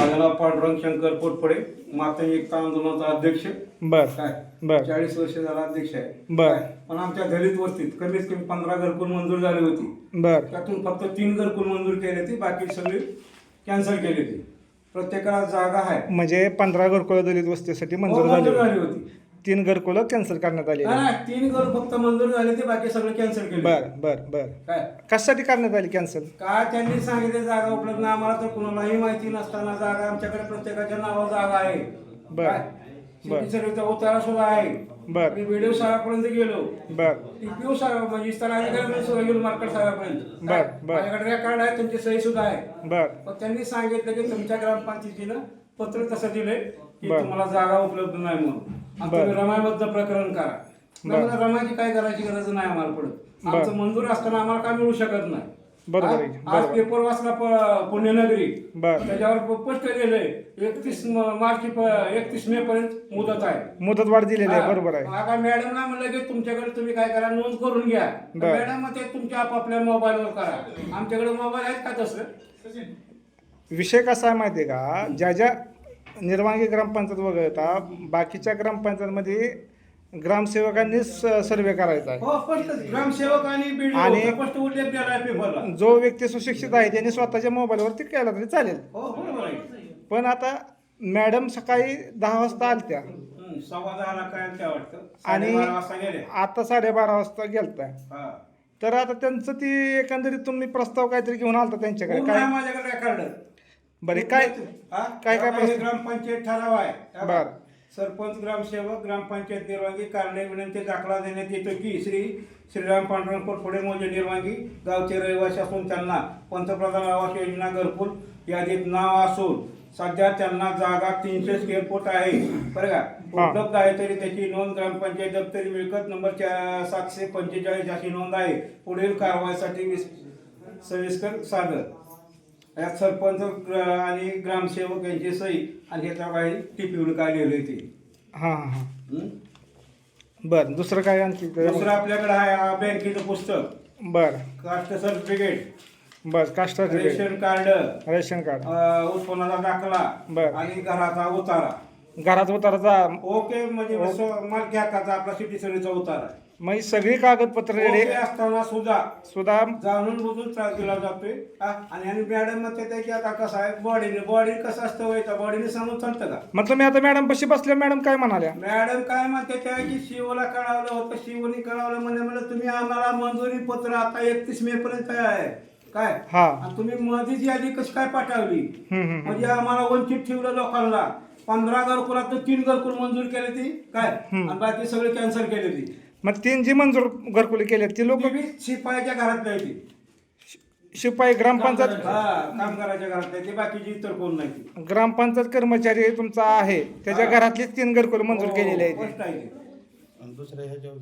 माझं नाव पांडुरंग शंकर पोटपडे माता एकता आंदोलनाचा अध्यक्ष. बर काय? बर. चाळीस वर्ष झाला अध्यक्ष आहे. बर? पण आमच्या दलित वस्तीत कमीत कमी पंधरा घरकुल मंजूर झाली होती. बर. त्यातून फक्त तीन घरकुल मंजूर केले ती बाकी सगळी कॅन्सल केली ती. प्रत्येकाला जागा आहे. म्हणजे पंधरा घरकुलं दलित वस्तीसाठी हो, मंजूर झाली होती. तीन घरकुलं कॅन्सल करण्यात आली तीन घर फक्त मंजूर झाले ते बाकी सगळं कॅन्सल केले. बर बर बर. काय? कशासाठी करण्यात आली कॅन्सल काय त्यांनी सांगितले जागा उपलब्ध नाही. आम्हाला तर कुणालाही माहिती नसताना जागा आमच्याकडे प्रत्येकाच्या नावावर जागा आहे. बर. काय? शेती सर्वेचा उतारा सुद्धा आहे. बर. मी व्हिडिओ साहेबापर्यंत गेलो. बर. टीपीओ साहेब म्हणजे इस्तारा अधिकारी सुद्धा गेलो मार्केट साहेबापर्यंत बर, बर. माझ्याकडे रेकॉर्ड आहे तुमची सही सुद्धा आहे. बर. पण त्यांनी सांगितलं की तुमच्या ग्रामपंचायतीनं पत्र तसं दिलंय की बर. तुम्हाला जागा उपलब्ध नाही म्हणून. आणि. तुम्ही प्रकरण करा. म्हणलं, रमायची काय करायची गरज नाही आम्हाला पडत बर. आमचं मंजूर असताना आम्हाला काय मिळू शकत नाही बरोबर आहे, आज-. पेपर वाचला प- पुण्यनगरी बर त्याच्यावर स्पष्ट लिहिलंय एकतीस मार्च एकतीस मे पर्यंत मुदत आहे मुदतवाढ दिलेली आहे. बरोबर आहे आता मॅडम ना म्हणलं की तुमच्याकडे तुम्ही काय करा नोंद करून घ्या बर. मॅडम मग ते तुमच्या आपापल्या मोबाईलवर करा आमच्याकडे मोबाईल आहेत का तसं विषय कसा आहे माहिती आहे का ज्या ज्या निर्वांगी ग्रामपंचायत वगळता बाकीच्या ग्रामपंचायतमध्ये ग्रामसेवकांनी सर्वे करायचा आहे. हो स्पष्ट. आणि BDO आणि- स्पष्ट उल्लेख दिला आहे पेपरला जो व्यक्ती सुशिक्षित आहे त्यांनी स्वतःच्या मोबाईलवरती केला तरी चालेल. हो बरोबर आहे. पण आता मॅडम सकाळी दहा वाजता आलत्या. हं, सव्वा दहाला काय त्या वाटतं? आणि साडेबारा वाजता गेले आता साडेबारा वाजता गेलता. हा. तर आता त्यांचं ती एकंदरीत तुम्ही प्रस्ताव काहीतरी घेऊन आलता त्यांच्याकडे? पूर्ण काय? आहे माझ्याकडे रेकॉर्ड बरे काय हा? काय काय हे प्रश्न? ग्रामपंचायत ठराव आहे बर. सरपंच ग्रामसेवक ग्रामपंचायत निर्वांगी कारणे विनंती दाखला देण्यात येतो की श्री श्रीराम पांडुरंग कोटपुडे मोजे निर्वांगी गावचे रहिवासी असून त्यांना पंतप्रधान आवास योजना घरकुल यादीत नाव असून सध्या त्यांना जागा तीनशे स्क्वेअर फूट आहे बरं का उपलब्ध आहे तरी त्याची नोंद ग्रामपंचायत दप्तरी मिळकत नंबर चा- सातशे पंचेचाळीस अशी नोंद आहे पुढील कारवाईसाठी विस- सविस्कर सादर यात सरपंच आणि ग्रामसेवक यांची सही आणि ह्याच्या काही टिपीवर काय लिहिलंय ते. हां हां? बरं दुसरं काय आणखी? दुसरं आपल्याकडे आहे बँकेचं पुस्तक. बर. Caste certificate. बर caste certificate. Ration card. Ration card. अं, उत्पन्नाचा दाखला. बर. आणि घराचा उतारा. घरात उताराचा ओके म्हणजे मालकी हक्काचा आपला सिटी उतारा. मग ही सगळी कागदपत्र रेडी असताना सुद्धा सुद्धा जाणून बुजून त्रास दिला जातोय. हा? आणि आणि मॅडम मग ते की आता कसं आहे बॉडीने बॉडी कसं असतं व्हायचं बॉडीने सांगून चालतं का? मग तुम्ही आता मॅडम पशी बसल्या मॅडम काय म्हणाल्या? मॅडम काय म्हणते त्या की शिवला कळवलं होतं शिवनी कळवलं म्हणजे म्हणलं तुम्ही आम्हाला मंजुरी पत्र आता एकतीस मे पर्यंत आहे. काय? हा. आणि तुम्ही मधीच यादी कशी काय पाठवली? हम्म, हम्म, म्हणजे आम्हाला वंचित ठेवलं लोकांना. पंधरा घरकुलात तीन घरकुल मंजूर केले ती. काय? आणि बाकी सगळे कॅन्सल केले ती. मग तीन जी मंजूर घरकुली केली ती लोक शिपायाच्या घरात नाही ती शिपाई ग्रामपंचायत हा कामगाराच्या घरात नाही ती बाकीची इतर कोण नाही ती ग्रामपंचायत कर्मचारी तुमचा आहे त्याच्या. घरातलीच तीन घरकुल मंजूर हो, केलेली आहे ती. स्पष्ट आहे ते. आणि दुसऱ्या ह्याच्यावर